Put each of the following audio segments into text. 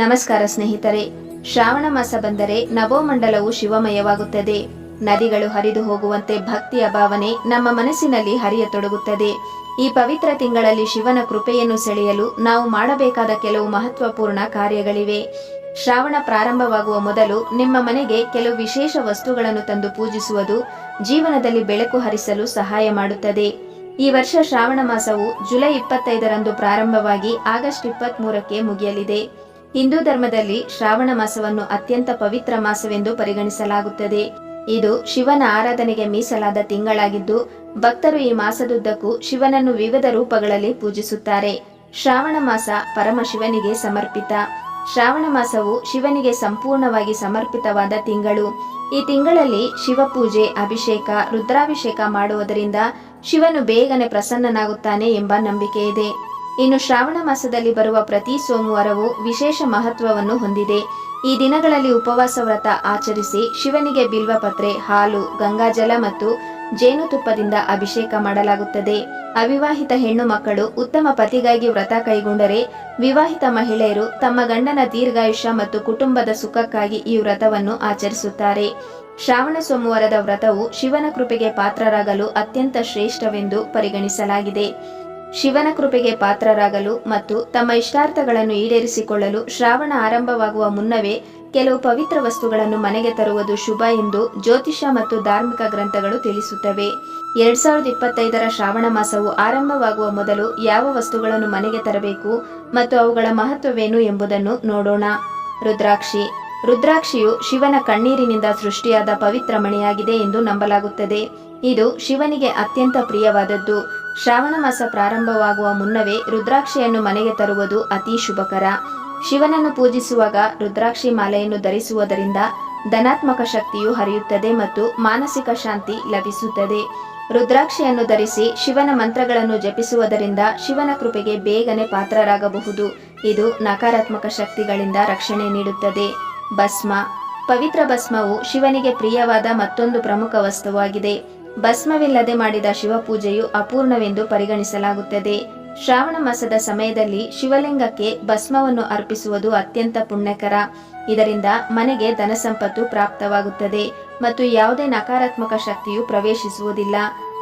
ನಮಸ್ಕಾರ ಸ್ನೇಹಿತರೆ. ಶ್ರಾವಣ ಮಾಸ ಬಂದರೆ ನವೋಮಂಡಲವು ಶಿವಮಯವಾಗುತ್ತದೆ. ನದಿಗಳು ಹರಿದು ಹೋಗುವಂತೆ ಭಕ್ತಿಯ ಭಾವನೆ ನಮ್ಮ ಮನಸ್ಸಿನಲ್ಲಿ ಹರಿಯತೊಡಗುತ್ತದೆ. ಈ ಪವಿತ್ರ ತಿಂಗಳಲ್ಲಿ ಶಿವನ ಕೃಪೆಯನ್ನು ಸೆಳೆಯಲು ನಾವು ಮಾಡಬೇಕಾದ ಕೆಲವು ಮಹತ್ವಪೂರ್ಣ ಕಾರ್ಯಗಳಿವೆ. ಶ್ರಾವಣ ಪ್ರಾರಂಭವಾಗುವ ಮೊದಲು ನಿಮ್ಮ ಮನೆಗೆ ಕೆಲವು ವಿಶೇಷ ವಸ್ತುಗಳನ್ನು ತಂದು ಪೂಜಿಸುವುದು ಜೀವನದಲ್ಲಿ ಬೆಳಕು ಹರಿಸಲು ಸಹಾಯ ಮಾಡುತ್ತದೆ. ಈ ವರ್ಷ ಶ್ರಾವಣ ಮಾಸವು ಜುಲೈ ಇಪ್ಪತ್ತೈದರಂದು ಪ್ರಾರಂಭವಾಗಿ ಆಗಸ್ಟ್ ಇಪ್ಪತ್ತ್ ಮುಗಿಯಲಿದೆ. ಹಿಂದೂ ಧರ್ಮದಲ್ಲಿ ಶ್ರಾವಣ ಮಾಸವನ್ನು ಅತ್ಯಂತ ಪವಿತ್ರ ಮಾಸವೆಂದು ಪರಿಗಣಿಸಲಾಗುತ್ತದೆ. ಇದು ಶಿವನ ಆರಾಧನೆಗೆ ಮೀಸಲಾದ ತಿಂಗಳಾಗಿದ್ದು, ಭಕ್ತರು ಈ ಮಾಸದುದ್ದಕ್ಕೂ ಶಿವನನ್ನು ವಿವಿಧ ರೂಪಗಳಲ್ಲಿ ಪೂಜಿಸುತ್ತಾರೆ. ಶ್ರಾವಣ ಮಾಸ ಪರಮಶಿವನಿಗೆ ಸಮರ್ಪಿತ. ಶ್ರಾವಣ ಮಾಸವು ಶಿವನಿಗೆ ಸಂಪೂರ್ಣವಾಗಿ ಸಮರ್ಪಿತವಾದ ತಿಂಗಳು. ಈ ತಿಂಗಳಲ್ಲಿ ಶಿವಪೂಜೆ, ಅಭಿಷೇಕ, ರುದ್ರಾಭಿಷೇಕ ಮಾಡುವುದರಿಂದ ಶಿವನು ಬೇಗನೆ ಪ್ರಸನ್ನನಾಗುತ್ತಾನೆ ಎಂಬ ನಂಬಿಕೆ ಇದೆ ಇನ್ನು ಶ್ರಾವಣ ಮಾಸದಲ್ಲಿ ಬರುವ ಪ್ರತಿ ಸೋಮವಾರವು ವಿಶೇಷ ಮಹತ್ವವನ್ನು ಹೊಂದಿದೆ. ಈ ದಿನಗಳಲ್ಲಿ ಉಪವಾಸ ವ್ರತ ಆಚರಿಸಿ ಶಿವನಿಗೆ ಬಿಲ್ವಪತ್ರೆ ಹಾಲು ಗಂಗಾಜಲ ಮತ್ತು ಜೇನುತುಪ್ಪದಿಂದ ಅಭಿಷೇಕ ಮಾಡಲಾಗುತ್ತದೆ. ಅವಿವಾಹಿತ ಹೆಣ್ಣು ಮಕ್ಕಳು ಉತ್ತಮ ಪತಿಗಾಗಿ ವ್ರತ ಕೈಗೊಂಡರೆ ವಿವಾಹಿತ ಮಹಿಳೆಯರು ತಮ್ಮ ಗಂಡನ ದೀರ್ಘಾಯುಷ್ಯ ಮತ್ತು ಕುಟುಂಬದ ಸುಖಕ್ಕಾಗಿ ಈ ವ್ರತವನ್ನು ಆಚರಿಸುತ್ತಾರೆ. ಶ್ರಾವಣ ಸೋಮವಾರದ ವ್ರತವು ಶಿವನ ಕೃಪೆಗೆ ಪಾತ್ರರಾಗಲು ಅತ್ಯಂತ ಶ್ರೇಷ್ಠವೆಂದು ಪರಿಗಣಿಸಲಾಗಿದೆ. ಶಿವನ ಕೃಪೆಗೆ ಪಾತ್ರರಾಗಲು ಮತ್ತು ತಮ್ಮ ಇಷ್ಟಾರ್ಥಗಳನ್ನು ಈಡೇರಿಸಿಕೊಳ್ಳಲು ಶ್ರಾವಣ ಆರಂಭವಾಗುವ ಮುನ್ನವೇ ಕೆಲವು ಪವಿತ್ರ ವಸ್ತುಗಳನ್ನು ಮನೆಗೆ ತರುವುದು ಶುಭ ಎಂದು ಜ್ಯೋತಿಷ ಮತ್ತು ಧಾರ್ಮಿಕ ಗ್ರಂಥಗಳು ತಿಳಿಸುತ್ತವೆ. ಎರಡ್ ಸಾವಿರದ ಇಪ್ಪತ್ತೈದರ ಶ್ರಾವಣ ಮಾಸವು ಆರಂಭವಾಗುವ ಮೊದಲು ಯಾವ ವಸ್ತುಗಳನ್ನು ಮನೆಗೆ ತರಬೇಕು ಮತ್ತು ಅವುಗಳ ಮಹತ್ವವೇನು ಎಂಬುದನ್ನು ನೋಡೋಣ. ರುದ್ರಾಕ್ಷಿ. ರುದ್ರಾಕ್ಷಿಯು ಶಿವನ ಕಣ್ಣೀರಿನಿಂದ ಸೃಷ್ಟಿಯಾದ ಪವಿತ್ರ ಮಣಿಯಾಗಿದೆ ಎಂದು ನಂಬಲಾಗುತ್ತದೆ. ಇದು ಶಿವನಿಗೆ ಅತ್ಯಂತ ಪ್ರಿಯವಾದದ್ದು. ಶ್ರಾವಣ ಮಾಸ ಪ್ರಾರಂಭವಾಗುವ ಮುನ್ನವೇ ರುದ್ರಾಕ್ಷಿಯನ್ನು ಮನೆಗೆ ತರುವುದು ಅತಿ ಶುಭಕರ. ಶಿವನನ್ನು ಪೂಜಿಸುವಾಗ ರುದ್ರಾಕ್ಷಿ ಮಾಲೆಯನ್ನು ಧರಿಸುವುದರಿಂದ ಧನಾತ್ಮಕ ಶಕ್ತಿಯು ಹರಿಯುತ್ತದೆ ಮತ್ತು ಮಾನಸಿಕ ಶಾಂತಿ ಲಭಿಸುತ್ತದೆ. ರುದ್ರಾಕ್ಷಿಯನ್ನು ಧರಿಸಿ ಶಿವನ ಮಂತ್ರಗಳನ್ನು ಜಪಿಸುವುದರಿಂದ ಶಿವನ ಕೃಪೆಗೆ ಬೇಗನೆ ಪಾತ್ರರಾಗಬಹುದು. ಇದು ನಕಾರಾತ್ಮಕ ಶಕ್ತಿಗಳಿಂದ ರಕ್ಷಣೆ ನೀಡುತ್ತದೆ. ಭಸ್ಮ. ಪವಿತ್ರ ಭಸ್ಮವು ಶಿವನಿಗೆ ಪ್ರಿಯವಾದ ಮತ್ತೊಂದು ಪ್ರಮುಖ ವಸ್ತುವಾಗಿದೆ. ಭಸ್ಮವಿಲ್ಲದೆ ಮಾಡಿದ ಶಿವಪೂಜೆಯು ಅಪೂರ್ಣವೆಂದು ಪರಿಗಣಿಸಲಾಗುತ್ತದೆ. ಶ್ರಾವಣ ಮಾಸದ ಸಮಯದಲ್ಲಿ ಶಿವಲಿಂಗಕ್ಕೆ ಭಸ್ಮವನ್ನು ಅರ್ಪಿಸುವುದು ಅತ್ಯಂತ ಪುಣ್ಯಕರ. ಇದರಿಂದ ಮನೆಗೆ ಧನಸಂಪತ್ತು ಪ್ರಾಪ್ತವಾಗುತ್ತದೆ ಮತ್ತು ಯಾವುದೇ ನಕಾರಾತ್ಮಕ ಶಕ್ತಿಯು ಪ್ರವೇಶಿಸುವುದಿಲ್ಲ.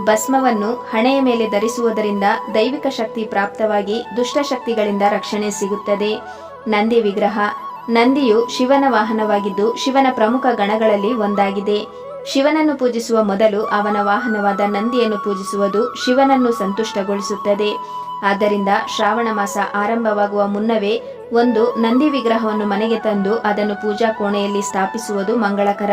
ಭಸ್ಮವನ್ನು ಹಣೆಯ ಮೇಲೆ ಧರಿಸುವುದರಿಂದ ದೈವಿಕ ಶಕ್ತಿ ಪ್ರಾಪ್ತವಾಗಿ ದುಷ್ಟಶಕ್ತಿಗಳಿಂದ ರಕ್ಷಣೆ ಸಿಗುತ್ತದೆ. ನಂದಿ ವಿಗ್ರಹ. ನಂದಿಯು ಶಿವನ ವಾಹನವಾಗಿದ್ದು ಶಿವನ ಪ್ರಮುಖ ಗಣಗಳಲ್ಲಿ ಒಂದಾಗಿದೆ. ಶಿವನನ್ನು ಪೂಜಿಸುವ ಮೊದಲು ಅವನ ವಾಹನವಾದ ನಂದಿಯನ್ನು ಪೂಜಿಸುವುದು ಶಿವನನ್ನು ಸಂತುಷ್ಟಗೊಳಿಸುತ್ತದೆ. ಆದ್ದರಿಂದ ಶ್ರಾವಣ ಮಾಸ ಆರಂಭವಾಗುವ ಮುನ್ನವೇ ಒಂದು ನಂದಿ ವಿಗ್ರಹವನ್ನು ಮನೆಗೆ ತಂದು ಅದನ್ನು ಪೂಜಾ ಕೋಣೆಯಲ್ಲಿ ಸ್ಥಾಪಿಸುವುದು ಮಂಗಳಕರ.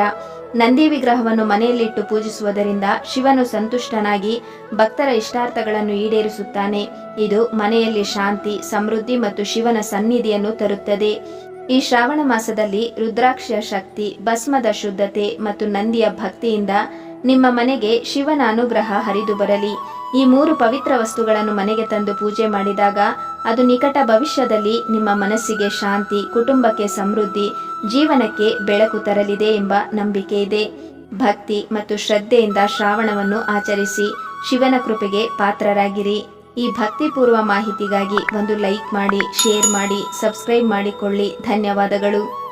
ನಂದಿ ವಿಗ್ರಹವನ್ನು ಮನೆಯಲ್ಲಿಟ್ಟು ಪೂಜಿಸುವುದರಿಂದ ಶಿವನು ಸಂತುಷ್ಟನಾಗಿ ಭಕ್ತರ ಇಷ್ಟಾರ್ಥಗಳನ್ನು ಈಡೇರಿಸುತ್ತಾನೆ. ಇದು ಮನೆಯಲ್ಲಿ ಶಾಂತಿ, ಸಮೃದ್ಧಿ ಮತ್ತು ಶಿವನ ಸನ್ನಿಧಿಯನ್ನು ತರುತ್ತದೆ. ಈ ಶ್ರಾವಣ ಮಾಸದಲ್ಲಿ ರುದ್ರಾಕ್ಷಿಯ ಶಕ್ತಿ, ಭಸ್ಮದ ಶುದ್ಧತೆ ಮತ್ತು ನಂದಿಯ ಭಕ್ತಿಯಿಂದ ನಿಮ್ಮ ಮನೆಗೆ ಶಿವನ ಅನುಗ್ರಹ ಹರಿದು ಬರಲಿ. ಈ ಮೂರು ಪವಿತ್ರ ವಸ್ತುಗಳನ್ನು ಮನೆಗೆ ತಂದು ಪೂಜೆ ಮಾಡಿದಾಗ ಅದು ನಿಕಟ ಭವಿಷ್ಯದಲ್ಲಿ ನಿಮ್ಮ ಮನಸ್ಸಿಗೆ ಶಾಂತಿ, ಕುಟುಂಬಕ್ಕೆ ಸಮೃದ್ಧಿ, ಜೀವನಕ್ಕೆ ಬೆಳಕು ತರಲಿದೆ ಎಂಬ ನಂಬಿಕೆ ಇದೆ. ಭಕ್ತಿ ಮತ್ತು ಶ್ರದ್ಧೆಯಿಂದ ಶ್ರಾವಣವನ್ನು ಆಚರಿಸಿ ಶಿವನ ಕೃಪೆಗೆ ಪಾತ್ರರಾಗಿರಿ. ಈ ಭಕ್ತಿಪೂರ್ವ ಮಾಹಿತಿಗಾಗಿ ಒಂದು ಲೈಕ್ ಮಾಡಿ ಶೇರ್ ಮಾಡಿ ಸಬ್ಸ್ಕ್ರೈಬ್ ಮಾಡಿಕೊಳ್ಳಿ. ಧನ್ಯವಾದಗಳು.